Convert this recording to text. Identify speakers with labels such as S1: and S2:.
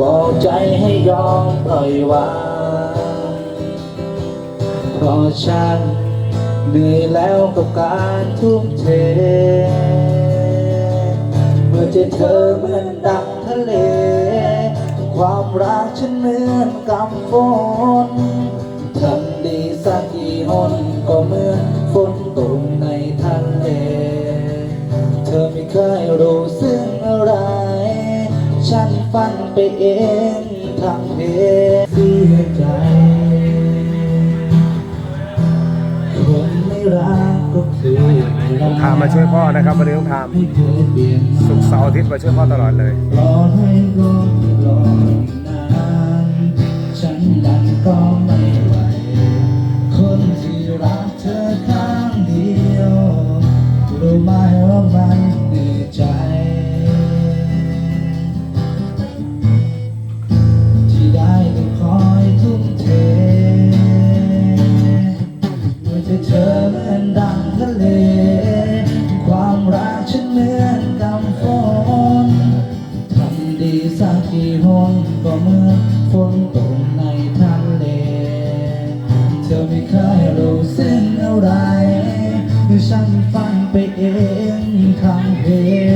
S1: บอกใจให้ยอมปล่อยวางเพราะฉันเหนื่อยแล้วกับการทุ่มเท เมื่อเจอเธอเหมือนดังทะเล ความรักฉันเหมือนกำฝนทำดีสักกี่หนก็เหมือนฝนตกในทะเล เธอไม่เคยรู้ซึ้งอะไร ฉันฝันไปเองทางเพเสียใจ คนไม่รักก็คือไม่รัก
S2: ทามมาช่วยพ่อนะครับวันนี้ต้องทาม
S1: ไม่เคยเปลี่ยน
S2: สุกร์เสาร์อาทิตย์มาช่วยพ่อตลอดเลย
S1: รอให้ก็รออีกนานฉันดันก็ไม่ไหวคนที่รักเธอข้างเดียวรู้ไหมว่ามัน ที่ห้องก็เมื่อฝนตกในทะเล เธอไม่เคยรู้สึกอะไรฉันฟังไปเองคำเพลง